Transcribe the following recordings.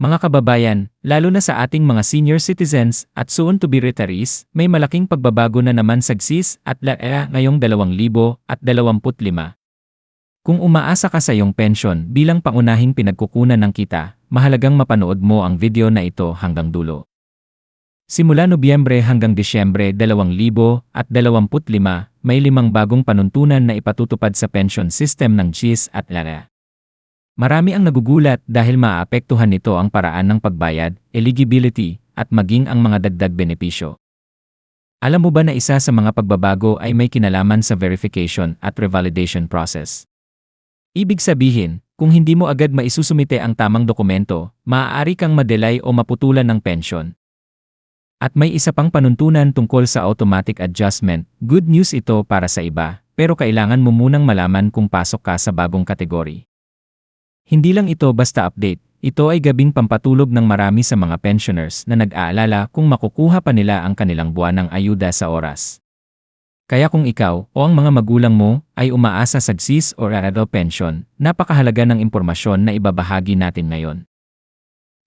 Mga kababayan, lalo na sa ating mga senior citizens at soon-to-be retirees, may malaking pagbabago na naman sa GSIS at LAEA ngayong 2025. Kung umaasa ka sa iyong pensyon bilang pangunahing pinagkukunan ng kita, mahalagang mapanood mo ang video na ito hanggang dulo. Simula Nobyembre hanggang Disyembre 2025, may limang bagong panuntunan na ipatutupad sa pension system ng GIS at LAEA. Marami ang nagugulat dahil maapektuhan nito ang paraan ng pagbayad, eligibility, at maging ang mga dagdag benepisyo. Alam mo ba na isa sa mga pagbabago ay may kinalaman sa verification at revalidation process? Ibig sabihin, kung hindi mo agad maisusumite ang tamang dokumento, maaari kang madelay o maputulan ng pensyon. At may isa pang panuntunan tungkol sa automatic adjustment, good news ito para sa iba, pero kailangan mo munang malaman kung pasok ka sa bagong kategory. Hindi lang ito basta update, ito ay gabing pampatulog ng marami sa mga pensioners na nag-aalala kung makukuha pa nila ang kanilang buwanang ayuda sa oras. Kaya kung ikaw o ang mga magulang mo ay umaasa sa GSIS or Arado Pension, napakahalaga ng impormasyon na ibabahagi natin ngayon.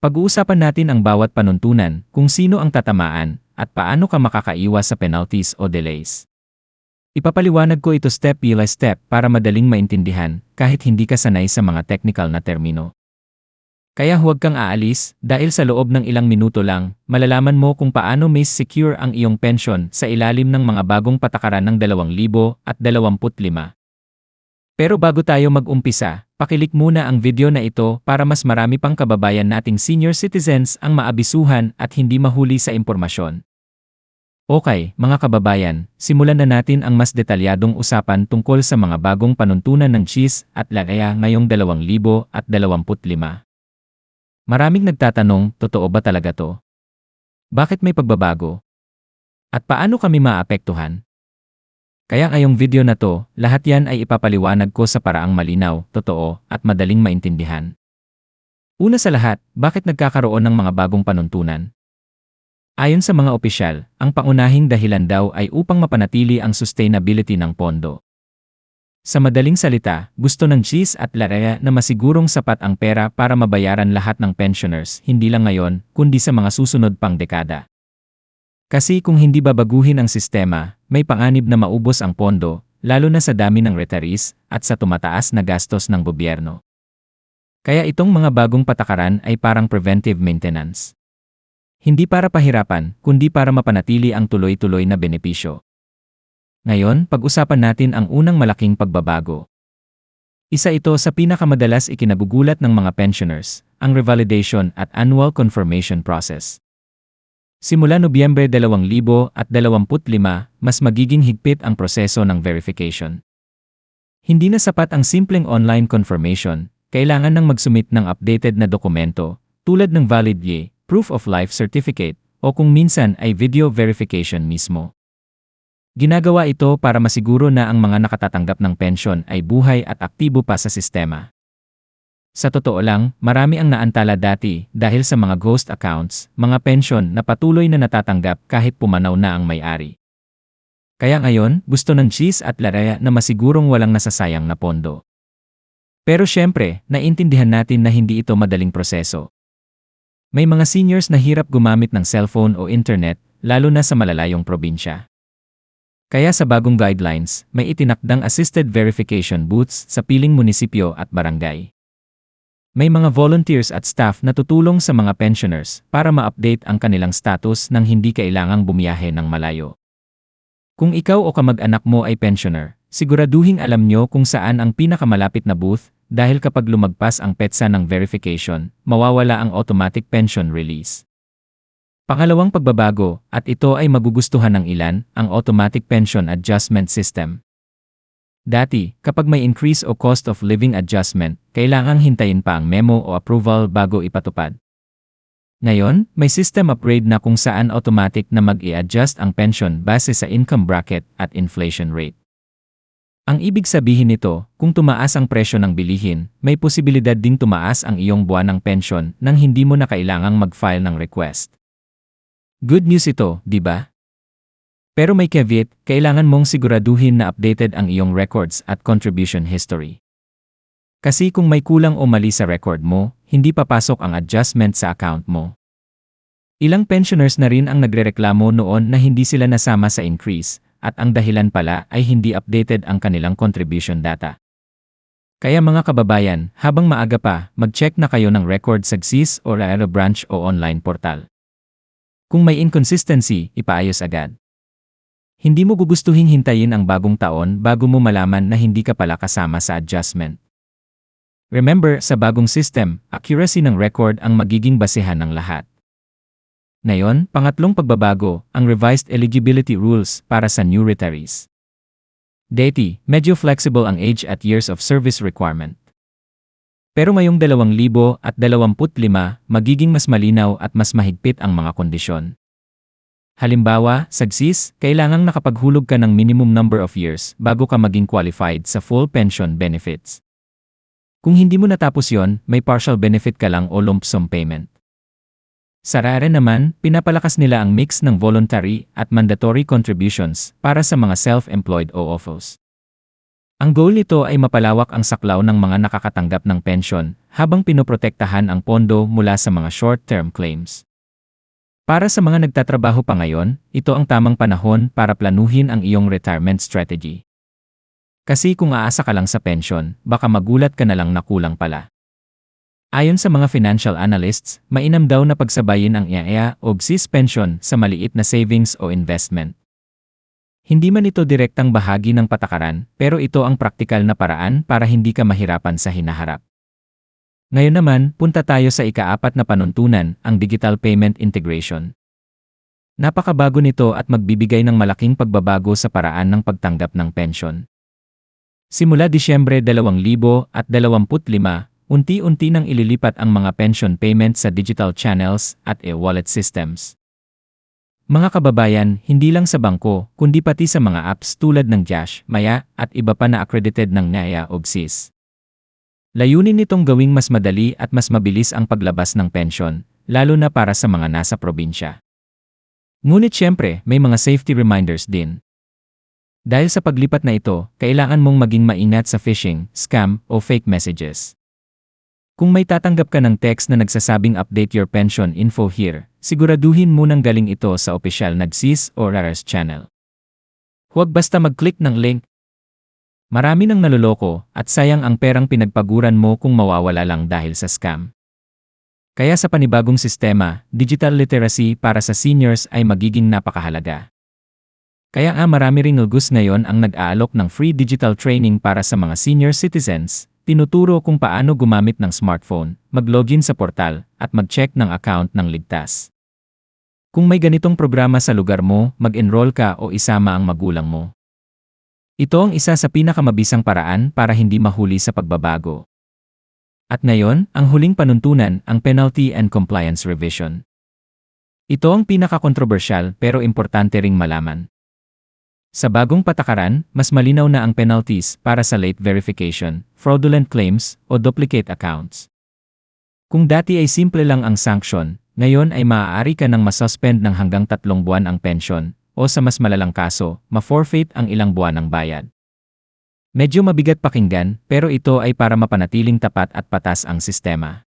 Pag-uusapan natin ang bawat panuntunan, kung sino ang tatamaan, at paano ka makakaiwas sa penalties o delays. Ipapaliwanag ko ito step by step para madaling maintindihan kahit hindi ka sanay sa mga technical na termino. Kaya huwag kang aalis dahil sa loob ng ilang minuto lang, malalaman mo kung paano may secure ang iyong pension sa ilalim ng mga bagong patakaran ng 2025. Pero bago tayo mag-umpisa, pakilik muna ang video na ito para mas marami pang kababayan nating senior citizens ang maabisuhan at hindi mahuli sa impormasyon. Okay, mga kababayan, simulan na natin ang mas detalyadong usapan tungkol sa mga bagong panuntunan ng cheese at lagaya ngayong 2025. Maraming nagtatanong, totoo ba talaga to? Bakit may pagbabago? At paano kami maapektuhan? Kaya ngayong video na to, lahat yan ay ipapaliwanag ko sa paraang malinaw, totoo, at madaling maintindihan. Una sa lahat, bakit nagkakaroon ng mga bagong panuntunan? Ayon sa mga opisyal, ang pangunahing dahilan daw ay upang mapanatili ang sustainability ng pondo. Sa madaling salita, gusto ng GIS at LAREA na masigurong sapat ang pera para mabayaran lahat ng pensioners hindi lang ngayon, kundi sa mga susunod pang dekada. Kasi kung hindi babaguhin ang sistema, may panganib na maubos ang pondo, lalo na sa dami ng retirees at sa tumataas na gastos ng gobyerno. Kaya itong mga bagong patakaran ay parang preventive maintenance. Hindi para pahirapan, kundi para mapanatili ang tuloy-tuloy na benepisyo. Ngayon, pag-usapan natin ang unang malaking pagbabago. Isa ito sa pinakamadalas ikinagugulat ng mga pensioners, ang revalidation at annual confirmation process. Simula Nobyembre 2025, mas magiging higpit ang proseso ng verification. Hindi na sapat ang simpleng online confirmation, kailangan nang magsumit ng updated na dokumento, tulad ng valid YE, proof of life certificate, o kung minsan ay video verification mismo. Ginagawa ito para masiguro na ang mga nakatatanggap ng pensyon ay buhay at aktibo pa sa sistema. Sa totoo lang, marami ang naantala dati dahil sa mga ghost accounts, mga pensyon na patuloy na natatanggap kahit pumanaw na ang may-ari. Kaya ngayon, gusto ng Cheese at Laraya na masigurong walang nasasayang na pondo. Pero syempre, naintindihan natin na hindi ito madaling proseso. May mga seniors na hirap gumamit ng cellphone o internet, lalo na sa malalayong probinsya. Kaya sa bagong guidelines, may itinakdang assisted verification booths sa piling munisipyo at barangay. May mga volunteers at staff na tutulong sa mga pensioners para ma-update ang kanilang status nang hindi kailangang bumiyahe ng malayo. Kung ikaw o kamag-anak mo ay pensioner, siguraduhing alam nyo kung saan ang pinakamalapit na booth dahil kapag lumagpas ang petsa ng verification, mawawala ang automatic pension release. Pangalawang pagbabago, at ito ay magugustuhan ng ilan, ang automatic pension adjustment system. Dati, kapag may increase o cost of living adjustment, kailangang hintayin pa ang memo o approval bago ipatupad. Ngayon, may system upgrade na kung saan automatic na mag-i-adjust ang pension base sa income bracket at inflation rate. Ang ibig sabihin nito, kung tumaas ang presyo ng bilihin, may posibilidad ding tumaas ang iyong buwan ng pensyon nang hindi mo na kailangang mag-file ng request. Good news ito, di ba? Pero may caveat, kailangan mong siguraduhin na updated ang iyong records at contribution history. Kasi kung may kulang o mali sa record mo, hindi papasok ang adjustment sa account mo. Ilang pensioners na rin ang nagrereklamo noon na hindi sila nasama sa increase, at ang dahilan pala ay hindi updated ang kanilang contribution data. Kaya mga kababayan, habang maaga pa, mag-check na kayo ng record sa GSIS o Aero branch o online portal. Kung may inconsistency, ipaayos agad. Hindi mo gugustuhin hintayin ang bagong taon bago mo malaman na hindi ka pala kasama sa adjustment. Remember, sa bagong system, accuracy ng record ang magiging basehan ng lahat. Ngayon, pangatlong pagbabago, ang revised eligibility rules para sa new retirees. Deti, medyo flexible ang age at years of service requirement. Pero ngayong 2025, magiging mas malinaw at mas mahigpit ang mga kondisyon. Halimbawa, sa GSIS, kailangang nakapaghulog ka ng minimum number of years bago ka maging qualified sa full pension benefits. Kung hindi mo natapos yon, may partial benefit ka lang o lump sum payment. Sa RARE naman, pinapalakas nila ang mix ng voluntary at mandatory contributions para sa mga self-employed OFOs. Ang goal nito ay mapalawak ang saklaw ng mga nakakatanggap ng pensyon habang pinoprotektahan ang pondo mula sa mga short-term claims. Para sa mga nagtatrabaho pa ngayon, ito ang tamang panahon para planuhin ang iyong retirement strategy. Kasi kung aasa ka lang sa pensyon, baka magulat ka na lang na kulang pala. Ayon sa mga financial analysts, mainam daw na pagsabayin ang IAEA o GSIS pension sa maliit na savings o investment. Hindi man ito direktang bahagi ng patakaran, pero ito ang praktikal na paraan para hindi ka mahirapan sa hinaharap. Ngayon naman, punta tayo sa ikaapat na panuntunan, ang digital payment integration. Napakabago nito at magbibigay ng malaking pagbabago sa paraan ng pagtanggap ng pensyon. Simula Disyembre 2025, unti-unti nang ililipat ang mga pension payment sa digital channels at e-wallet systems. Mga kababayan, hindi lang sa bangko, kundi pati sa mga apps tulad ng Jash, Maya, at iba pa na accredited ng NAIA o GSIS. Layunin nitong gawing mas madali at mas mabilis ang paglabas ng pensyon, lalo na para sa mga nasa probinsya. Ngunit siyempre, may mga safety reminders din. Dahil sa paglipat na ito, kailangan mong maging maingat sa phishing, scam, o fake messages. Kung may tatanggap ka ng text na nagsasabing update your pension info here, siguraduhin munang galing ito sa opisyal na GSIS o RARS channel. Huwag basta mag-click ng link. Marami nang naloloko at sayang ang perang pinagpaguran mo kung mawawala lang dahil sa scam. Kaya sa panibagong sistema, digital literacy para sa seniors ay magiging napakahalaga. Kaya nga marami ring nulgus ngayon ang nag-aalok ng free digital training para sa mga senior citizens Tinuturo kung paano gumamit ng smartphone, mag-login sa portal, at mag-check ng account ng ligtas. Kung may ganitong programa sa lugar mo, mag-enroll ka o isama ang magulang mo. Ito ang isa sa pinakamabisang paraan para hindi mahuli sa pagbabago. At ngayon, ang huling panuntunan, ang Penalty and Compliance Revision. Ito ang pinaka-controversial pero importante ring malaman. Sa bagong patakaran, mas malinaw na ang penalties para sa late verification, fraudulent claims, o duplicate accounts. Kung dati ay simple lang ang sanction, ngayon ay maaari ka nang masuspend ng hanggang tatlong buwan ang pension, o sa mas malalang kaso, ma-forfeit ang ilang buwan ng bayad. Medyo mabigat pakinggan, pero ito ay para mapanatiling tapat at patas ang sistema.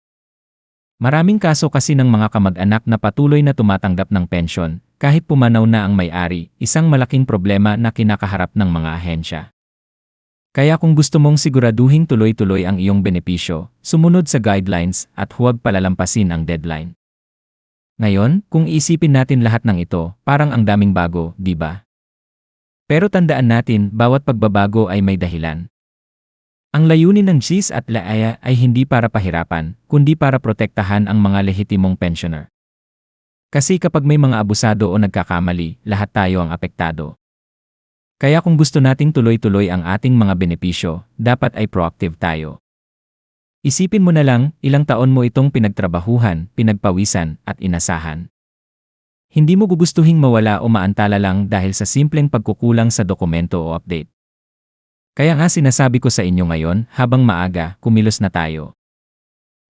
Maraming kaso kasi ng mga kamag-anak na patuloy na tumatanggap ng pensyon, kahit pumanaw na ang may-ari, isang malaking problema na kinakaharap ng mga ahensya. Kaya kung gusto mong siguraduhin tuloy-tuloy ang iyong benepisyo, sumunod sa guidelines at huwag palalampasin ang deadline. Ngayon, kung isipin natin lahat ng ito, parang ang daming bago, di ba? Pero tandaan natin, bawat pagbabago ay may dahilan. Ang layunin ng GIS at LAAYA ay hindi para pahirapan, kundi para protektahan ang mga lehitimong pensioner. Kasi kapag may mga abusado o nagkakamali, lahat tayo ang apektado. Kaya kung gusto nating tuloy-tuloy ang ating mga benepisyo, dapat ay proactive tayo. Isipin mo na lang, ilang taon mo itong pinagtrabahuhan, pinagpawisan, at inasahan. Hindi mo gugustuhing mawala o maantala lang dahil sa simpleng pagkukulang sa dokumento o update. Kaya nga sinasabi ko sa inyo ngayon, habang maaga, kumilos na tayo.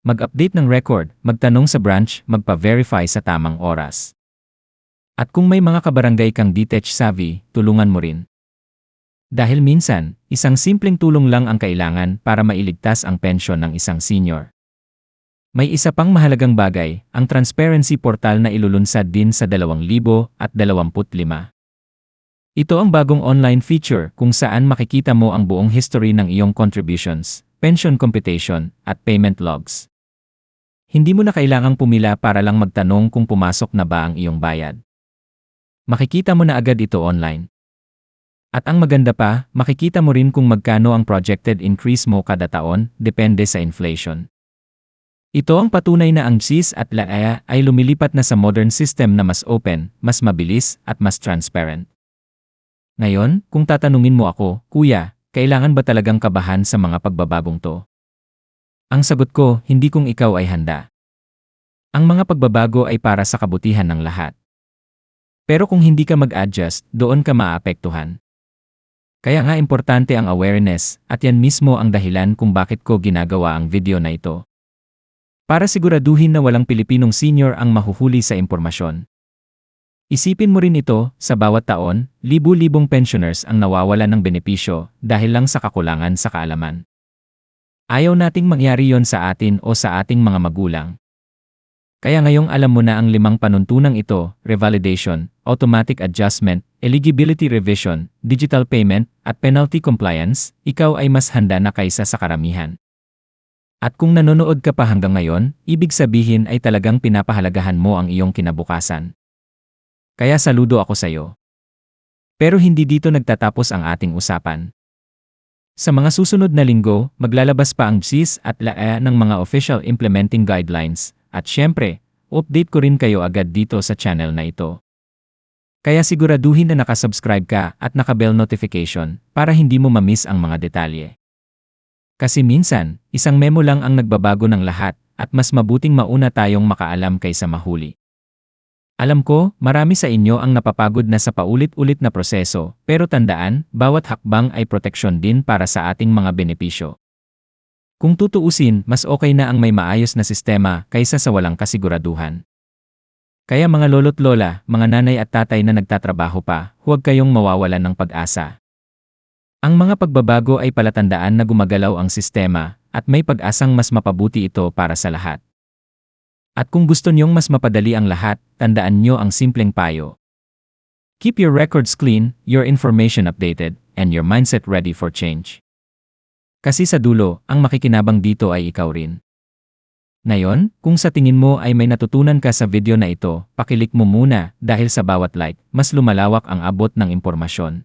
Mag-update ng record, magtanong sa branch, magpa-verify sa tamang oras. At kung may mga kabarangay kang detach savvy, tulungan mo rin. Dahil minsan, isang simpleng tulong lang ang kailangan para mailigtas ang pensyon ng isang senior. May isa pang mahalagang bagay, ang transparency portal na ilulunsad din sa 2025. Ito ang bagong online feature kung saan makikita mo ang buong history ng iyong contributions, pension computation, at payment logs. Hindi mo na kailangang pumila para lang magtanong kung pumasok na ba ang iyong bayad. Makikita mo na agad ito online. At ang maganda pa, makikita mo rin kung magkano ang projected increase mo kada taon, depende sa inflation. Ito ang patunay na ang GIS at LAEA ay lumilipat na sa modern system na mas open, mas mabilis, at mas transparent. Ngayon, kung tatanungin mo ako, Kuya, kailangan ba talagang kabahan sa mga pagbabagong to? Ang sagot ko, hindi kung ikaw ay handa. Ang mga pagbabago ay para sa kabutihan ng lahat. Pero kung hindi ka mag-adjust, doon ka maapektuhan. Kaya nga importante ang awareness, at yan mismo ang dahilan kung bakit ko ginagawa ang video na ito. Para siguraduhin na walang Pilipinong senior ang mahuhuli sa impormasyon. Isipin mo rin ito, sa bawat taon, libu-libong pensioners ang nawawalan ng benepisyo dahil lang sa kakulangan sa kaalaman. Ayaw nating mangyari yon sa atin o sa ating mga magulang. Kaya ngayong alam mo na ang limang panuntunang ito, revalidation, automatic adjustment, eligibility revision, digital payment, at penalty compliance, ikaw ay mas handa na kaysa sa karamihan. At kung nanonood ka pa hanggang ngayon, ibig sabihin ay talagang pinapahalagahan mo ang iyong kinabukasan. Kaya saludo ako sa iyo. Pero hindi dito nagtatapos ang ating usapan. Sa mga susunod na linggo, maglalabas pa ang GSIS at LAE ng mga official implementing guidelines, at syempre, update ko rin kayo agad dito sa channel na ito. Kaya siguraduhin na nakasubscribe ka at nakabell notification para hindi mo mamiss ang mga detalye. Kasi minsan, isang memo lang ang nagbabago ng lahat at mas mabuting mauna tayong makaalam kaysa mahuli. Alam ko, marami sa inyo ang napapagod na sa paulit-ulit na proseso, pero tandaan, bawat hakbang ay proteksyon din para sa ating mga benepisyo. Kung tutuusin, mas okay na ang may maayos na sistema kaysa sa walang kasiguraduhan. Kaya mga lolo't lola, mga nanay at tatay na nagtatrabaho pa, huwag kayong mawawalan ng pag-asa. Ang mga pagbabago ay palatandaan na gumagalaw ang sistema at may pag-asang mas mapabuti ito para sa lahat. At kung gusto niyong mas mapadali ang lahat, tandaan niyo ang simpleng payo. Keep your records clean, your information updated, and your mindset ready for change. Kasi sa dulo, ang makikinabang dito ay ikaw rin. Ngayon, kung sa tingin mo ay may natutunan ka sa video na ito, pakilik mo muna dahil sa bawat like, mas lumalawak ang abot ng impormasyon.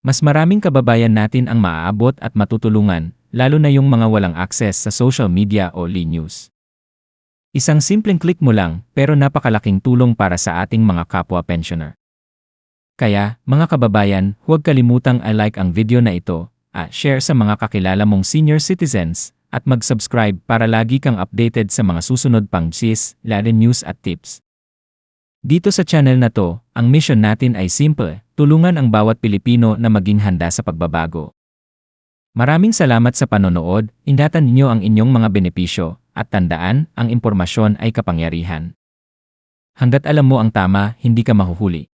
Mas maraming kababayan natin ang maaabot at matutulungan, lalo na yung mga walang access sa social media o e-news. Isang simpleng click mo lang, pero napakalaking tulong para sa ating mga kapwa pensioner. Kaya, mga kababayan, huwag kalimutang i-like ang video na ito, at share sa mga kakilala mong senior citizens, at mag-subscribe para lagi kang updated sa mga susunod pang GIS, Latin News at Tips. Dito sa channel na to, ang mission natin ay simple, tulungan ang bawat Pilipino na maging handa sa pagbabago. Maraming salamat sa panonood, indatan ninyo ang inyong mga benepisyo, at tandaan, ang impormasyon ay kapangyarihan. Hanggat alam mo ang tama, hindi ka mahuhuli.